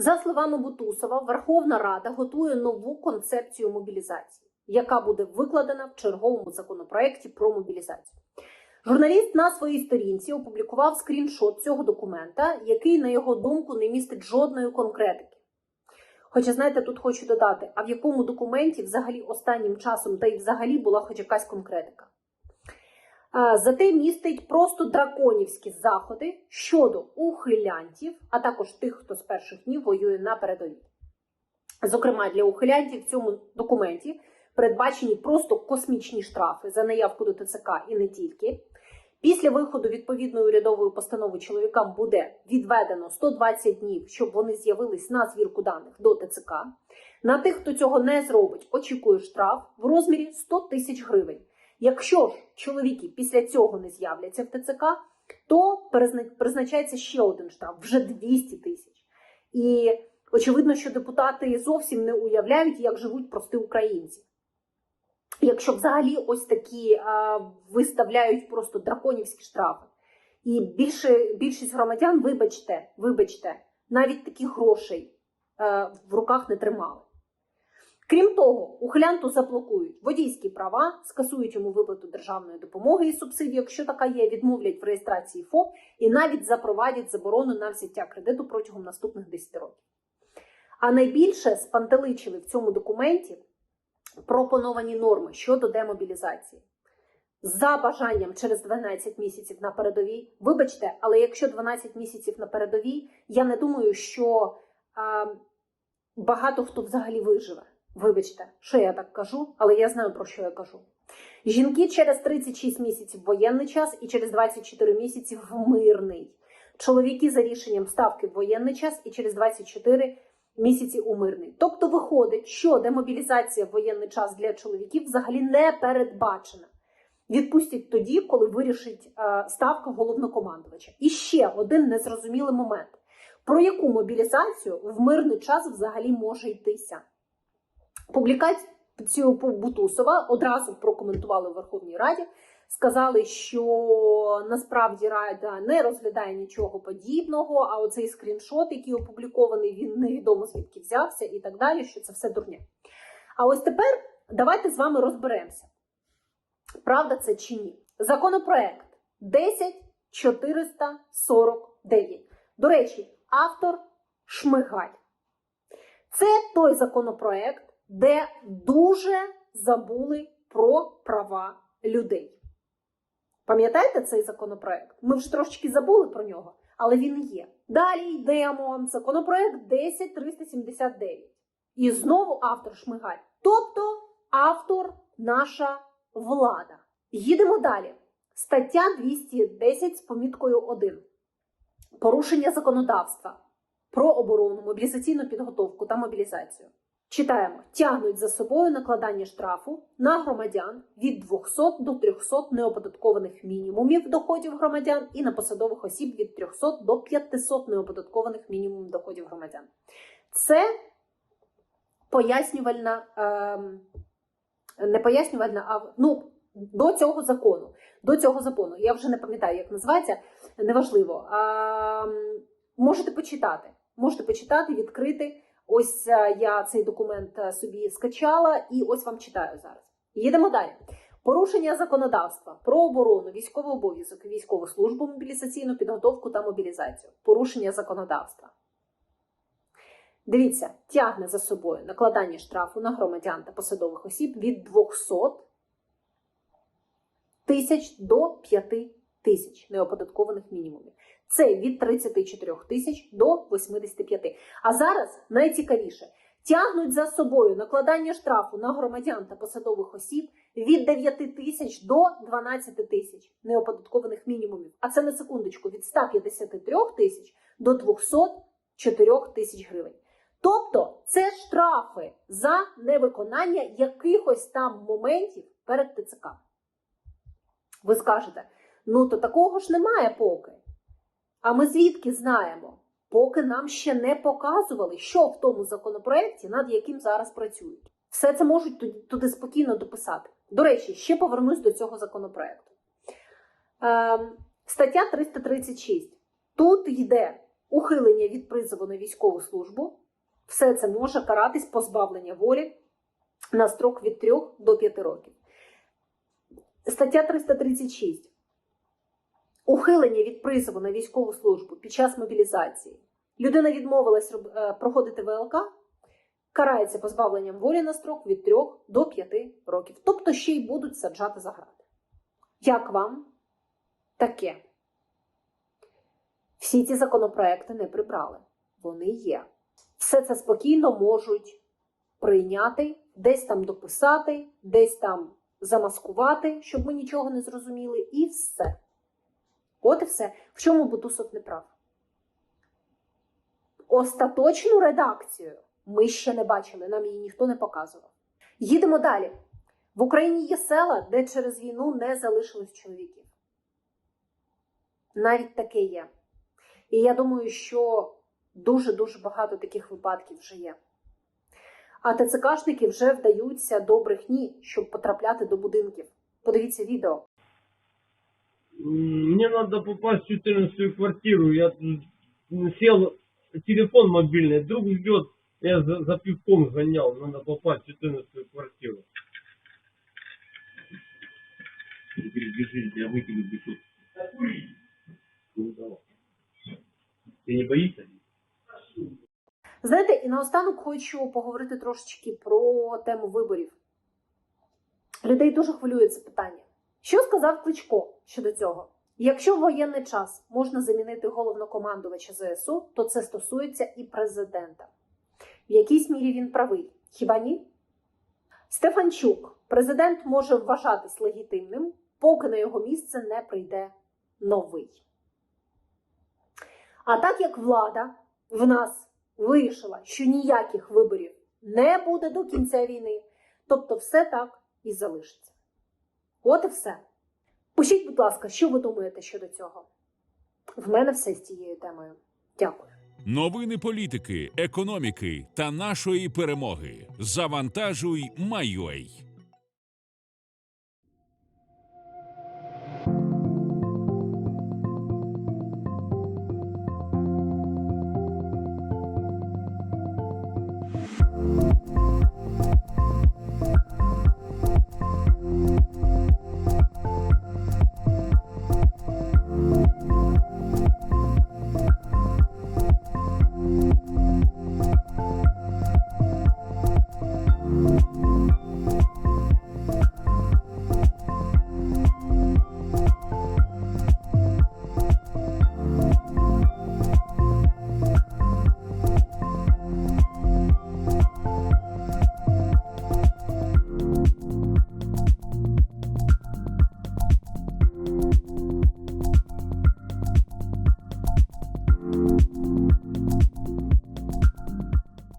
За словами Бутусова, Верховна Рада готує нову концепцію мобілізації, яка буде викладена в черговому законопроекті про мобілізацію. Журналіст на своїй сторінці опублікував скріншот цього документа, який, на його думку, не містить жодної конкретики. Хоча, знаєте, тут хочу додати, а в якому документі взагалі останнім часом та й взагалі була хоч якась конкретика. А, Зате містить просто драконівські заходи щодо ухилянтів, а також тих, хто з перших днів воює на передовій. Зокрема, для ухилянтів в цьому документі передбачені просто космічні штрафи за неявку до ТЦК і не тільки. Після виходу відповідної урядової постанови чоловікам буде відведено 120 днів, щоб вони з'явились на звірку даних до ТЦК. На тих, хто цього не зробить, очікує штраф в розмірі 100 тисяч гривень. Якщо ж чоловіки після цього не з'являться в ТЦК, то призначається ще один штраф вже 200 тисяч. І очевидно, що депутати зовсім не уявляють, як живуть прості українці. Якщо взагалі ось такі а, виставляють просто драконівські штрафи. І більше, більшість громадян, вибачте, вибачте, навіть таких грошей е, в руках не тримали. Крім того, ухилянту заблокують водійські права, скасують йому виплату державної допомоги і субсидій, якщо така є, відмовлять в реєстрації ФОП і навіть запровадять заборону на взяття кредиту протягом наступних 10 років. А найбільше спантеличили в цьому документі пропоновані норми щодо демобілізації. За бажанням через 12 місяців на передовій. Вибачте, але якщо 12 місяців на передовій, я не думаю, що а, багато хто взагалі виживе. Вибачте, що я так кажу, але я знаю про що я кажу. Жінки через 36 місяців в воєнний час і через 24 місяці в мирний. Чоловіки за рішенням ставки в воєнний час і через 24 місяці у мирний. Тобто виходить, що демобілізація в воєнний час для чоловіків взагалі не передбачена. Відпустять тоді, коли вирішить е, ставка головнокомандувача. І ще один незрозумілий момент: про яку мобілізацію в мирний час взагалі може йтися? Публікацію Бутусова одразу прокоментували в Верховній Раді. Сказали, що насправді Рада не розглядає нічого подібного, а оцей скріншот, який опублікований, він невідомо звідки взявся, і так далі, що це все дурня. А ось тепер давайте з вами розберемося. Правда це чи ні? Законопроект 10449. До речі, автор Шмигаль. Це той законопроект, де дуже забули про права людей. Пам'ятаєте цей законопроект? Ми вже трошечки забули про нього, але він є. Далі йдемо. Законопроект 10379. І знову автор Шмигаль. Тобто автор наша влада. Їдемо далі. Стаття 210 з поміткою 1. Порушення законодавства про оборону, мобілізаційну підготовку та мобілізацію. Читаємо: тягнуть за собою накладання штрафу на громадян від 200 до 300 неоподаткованих мінімумів доходів громадян і на посадових осіб від 300 до 500 неоподаткованих мінімумів доходів громадян. Це пояснювальна, ем, не пояснювальна, а ну, до цього закону. До цього закону. Я вже не пам'ятаю, як називається, неважливо. М, можете почитати. Можете почитати, відкрити. Ось е, я цей документ е, собі скачала і ось вам читаю зараз. Їдемо далі. Порушення законодавства про оборону, військовий обов'язок, військову службу, мобілізаційну підготовку та мобілізацію. Порушення законодавства. Дивіться, тягне за собою накладання штрафу на громадян та посадових осіб від 200 тисяч до 5 тисяч неоподаткованих мінімумів. Це від 34 тисяч до 85. А зараз найцікавіше тягнуть за собою накладання штрафу на громадян та посадових осіб від 9 тисяч до 12 тисяч неоподаткованих мінімумів. А це на секундочку від 153 тисяч до 204 тисяч гривень. Тобто це штрафи за невиконання якихось там моментів перед ТЦК. Ви скажете, ну то такого ж немає поки. А ми звідки знаємо? Поки нам ще не показували, що в тому законопроекті, над яким зараз працюють. Все це можуть туди, спокійно дописати. До речі, ще повернусь до цього законопроекту. Ем, стаття 336. Тут йде ухилення від призову на військову службу, все це може каратись позбавлення волі на строк від 3 до 5 років. Стаття 336. Ухилення від призову на військову службу під час мобілізації. Людина відмовилась е, проходити ВЛК, карається позбавленням волі на строк від 3 до 5 років. Тобто ще й будуть саджати за грати. Як вам таке? Всі ці законопроекти не прибрали. Вони є. Все це спокійно можуть прийняти, десь там дописати, десь там замаскувати, щоб ми нічого не зрозуміли, і все. От і все. В чому Бутусов не прав? Остаточну редакцію ми ще не бачили, нам її ніхто не показував. Їдемо далі. В Україні є села, де через війну не залишилось чоловіків. Навіть таке є. І я думаю, що дуже-дуже багато таких випадків вже є. А ТЦКшники вже вдаються до брехні, щоб потрапляти до будинків. Подивіться відео М, Мне надо попасть в 14 квартиру. Я м, сел, телефон мобильный, друг ждет. Я за, за пивком гонял, надо попасть в 14 квартиру. Теперь бежи, я выкину бычок. Ну, давай. Ты не боишься? Знаєте, і наостанок хочу поговорити трошечки про тему виборів. Людей дуже хвилює це питання. Що сказав Кличко Щодо цього? Якщо в воєнний час можна замінити головнокомандувача ЗСУ, то це стосується і президента. В якійсь мірі він правий. Хіба ні? Стефанчук, президент може вважатись легітимним, поки на його місце не прийде новий. А так як влада в нас вирішила, що ніяких виборів не буде до кінця війни, тобто все так і залишиться. От і все. Пишіть, будь ласка, що ви думаєте щодо цього? В мене все з цією темою. Дякую. Новини політики, економіки та нашої перемоги. Завантажуй, Майой.